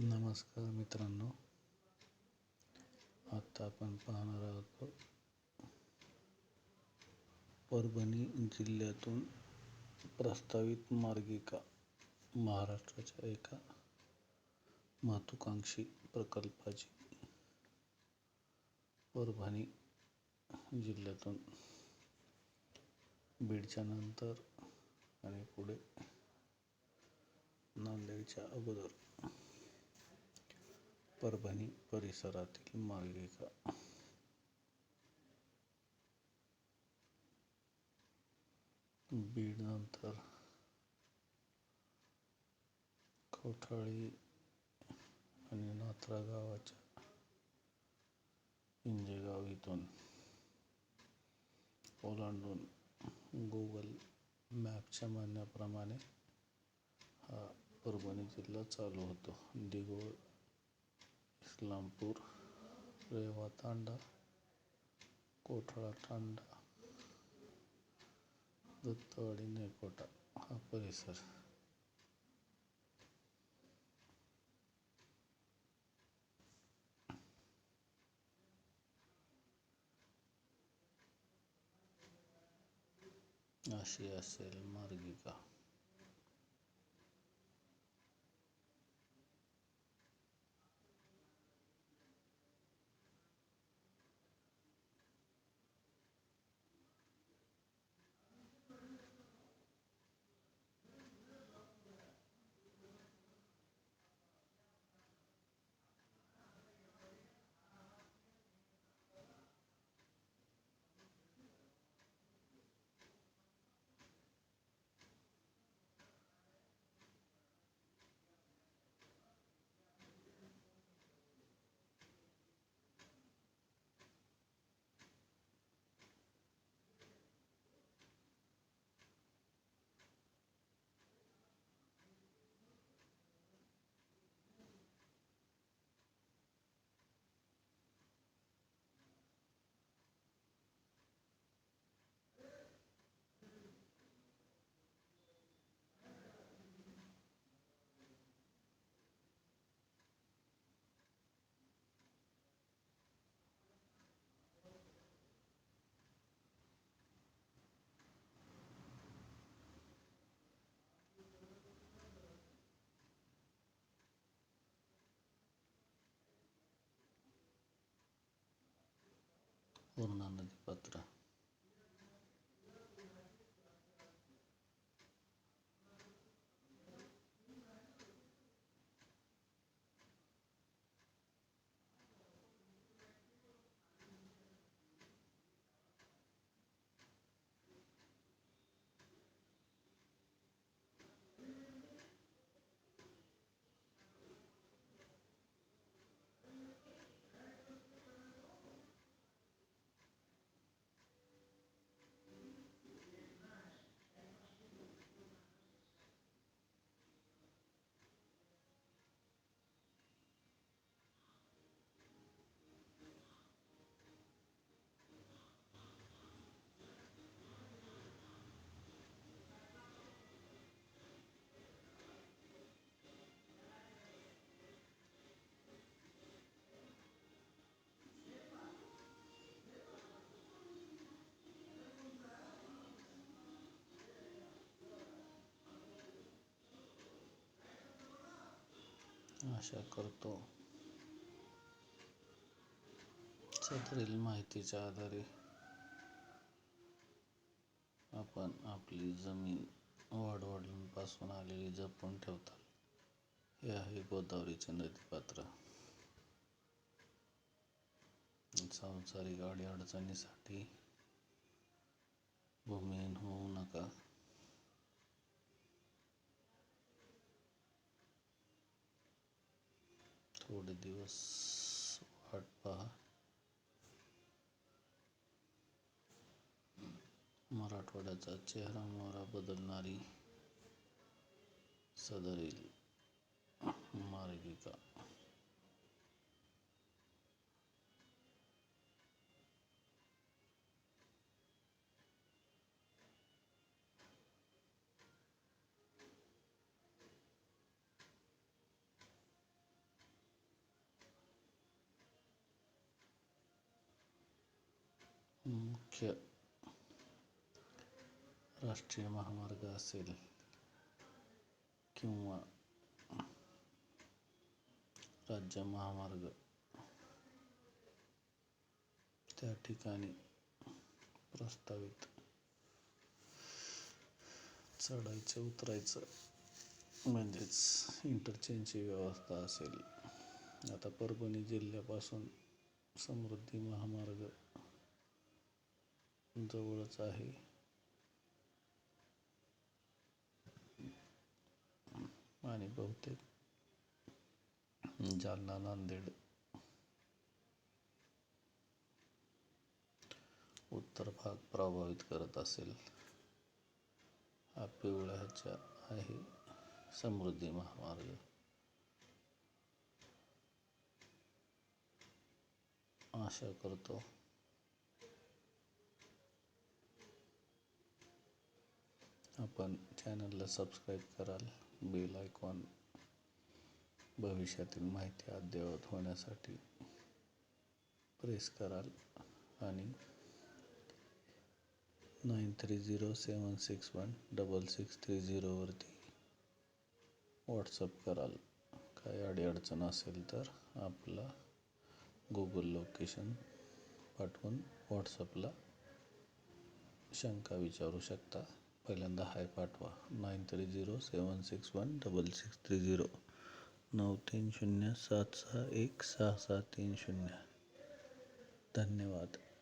नमस्कार मित्रांनो. आता आपण पाहणार आहोत परभणी जिल्ह्यातून प्रस्तावित मार्गिका महाराष्ट्राच्या एका महत्वाकांक्षी प्रकल्पाची परभणी जिल्ह्यातून बीडच्या नंतर आणि पुढे नांदेडच्या अगोदर. परभणी परिसरातील मार्गिका. बीड नंतर कोठाळी आणि नाथरा गावाच्या इंजेगाव इथून ओलांडून गुगल मॅपच्या म्हणण्याप्रमाणे हा परभणी जिल्हा चालू होतो. दिगोळ इस्लामपूर रेवा तांडा कोठळा तांडा दत्तवाडी नेकोटा हा परिसर. अशी असेल मार्गिका. पूर्णा नदीपात्र आशा करतो. सदरील माहितीच्या आधारे आपण आपली जमीन वाढवडींपासून आलेली जपून ठेवतात. हे आहे गोदावरीचे नदीपात्र. संसारिक अडीअडचणीसाठी भूमिहीन होऊ नका. थोडे दिवस वाट पहा. मराठवाड्याचा चेहरा मोहरा बदलणारी सदरील मार्गिका. मुख्य राष्ट्रीय महामार्ग असेल किंवा राज्य महामार्ग त्या ठिकाणी प्रस्तावित चढायचं उतरायचं म्हणजेच इंटरचेंजची व्यवस्था असेल. आता परभणी जिल्ह्यापासून समृद्धी महामार्ग जवळच आहे. आणि बहुतेक जालना नांदेड उत्तर भाग प्रभावित करत असेल. हा पिवळ्याच्या आहे समृद्धी महामार्ग. आशा करतो आपण चॅनलला सबस्क्राईब कराल. बेल आयकॉन भविष्यातील माहिती अद्ययावत होण्यासाठी प्रेस कराल. आणि nine three zero seven six one double six three झिरोवरती WhatsApp कराल. काही अडीअडचण असेल तर आपला गुगल लोकेशन पाठवून व्हॉट्सअपला शंका विचारू शकता. पहिल्यांदा हाय पाठवा. Nine three zero seven six one double six three zero. नऊ तीन शून्य सात सहा एक सहा सहा तीन शून्य. धन्यवाद.